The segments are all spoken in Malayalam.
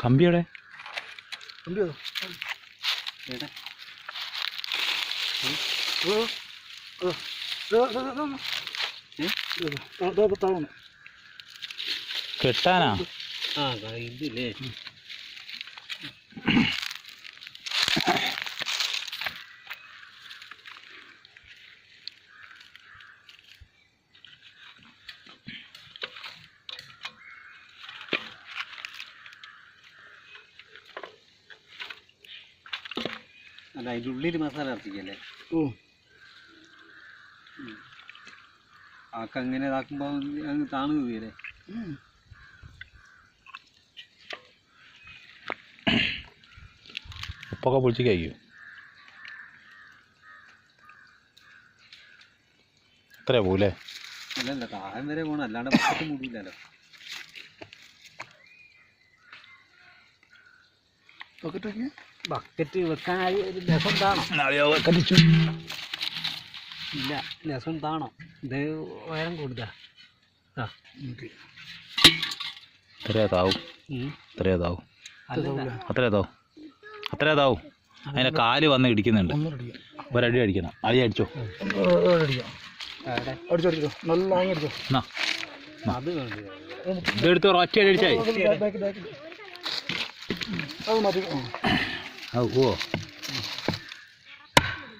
കമ്പിയുടെ? കമ്പിയോ? കെട്ടാനാ? ആ ഇതില്ലേ അല്ല അതിന്റെ ഉള്ളിൽ മസാല ഇറച്ചിക്കല്ലേ ഓ. ആക്ക അങ്ങനെ ഇതാക്കുമ്പോൾ അങ്ങ് താണു പോയില്ലേ ഉം. ഉപ്പൊക്കെ പൊളിച്ച് കഴിക്കൂ അത്രേ പോലേ അല്ലല്ല താഴം വരെ പോകണം അല്ലാണ്ട് പക്കത്ത് ബക്കറ്റ് വെക്കാൻ ബക്കറ്റ് വെക്കാനായി ഒരു രസം താണോ? കത്തിച്ചു ഇല്ല രസം താണോ? ഇത് ഉയരം കൂടുതലാ ആ ഓക്കേ. എത്രയാ താവും ഉം. എത്രയാ താവും അല്ലല്ല അത്രയാ താവും അത്രയാ താവും അതിന്റെ കാൽ വന്ന് ഇടിക്കുന്നുണ്ട്. ഒരടി അടിക്കണം. അടി അടിച്ചോ? ഇതെടുത്ത് ഒറ്റ അടി അടിച്ചായി. അത് മതി ഓ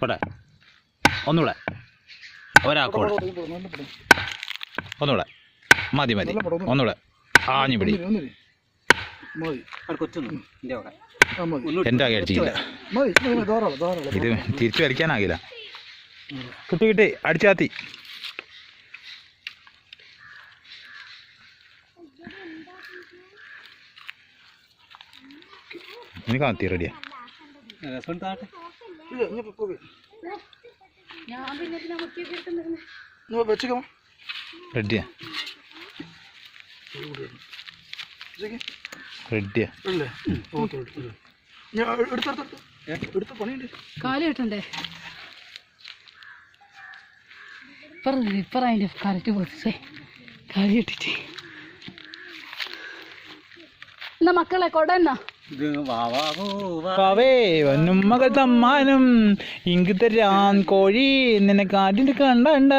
പോട്ടെ ഒന്നുകൂടെ പടം. ഒന്നുകൂടെ മതി മതി ഒന്നുകൂടെ ആഞ്ഞു പിടി എന്റെ അടിച്ചില്ല ഇത് തിരിച്ചു വരയ്ക്കാനാകില്ല കിട്ടി കിട്ടി അടിച്ചാത്തി റെഡിയാ ഇനി വെച്ചേക്കാം റെഡിയാ. റെഡിയാ എടുത്തെടുത്തെടുത്ത് എടുത്ത പണിയുണ്ട്. കാൽ കെട്ടണ്ടേ? ഇപ്പറ ഇപ്പറ അതിന്റെ കറക്റ്റ് പൊതിച്ചേ കാലി കെട്ടിട്ട്. എന്നാ മക്കളെ കൊടന്നാ. ഇത് വാവാവോ വാ പാവേ വന്നുമ്മകൾ തമ്മാനം ഇങ്ക് തരാൻ കോഴി നിന്നെ കാട്ടിട്ട് കണ്ടണ്ട.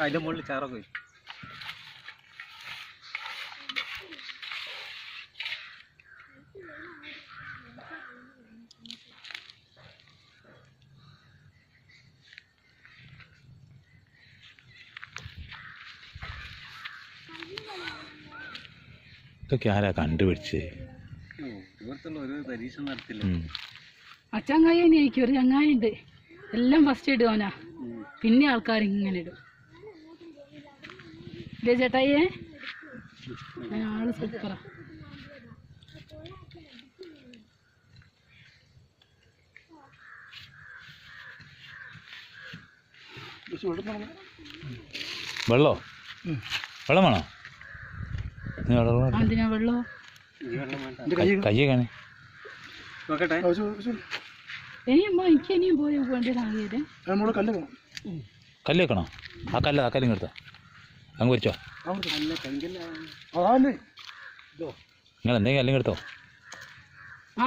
അതിന്റെ മുകളിൽ ചാറൊക്കെ ഇതൊക്കെ ആരാ കണ്ടുപിടിച്ച്. അച്ചങ്ങായി എനിക്ക് ഒരു ചങ്ങായി ഉണ്ട്. എല്ലാം ഫസ്റ്റ് ഇടുവനാ ഉം. പിന്നെ ആൾക്കാർ ഇങ്ങനെ ഇടും. ചേട്ടായിയേ. ആൾ സൂപ്പറാ വെള്ളം? വെള്ളോ വേണോ? നീ വെള്ളം കയ്യേ കാണി കല്ല് വെക്കണോ. ആ കല്ല് ആ കല്ലും എടുത്തോ. അങ്ങ് വരിച്ചോ നിങ്ങൾ എന്തെങ്കിലും കല്ലും എടുത്തോ. ആ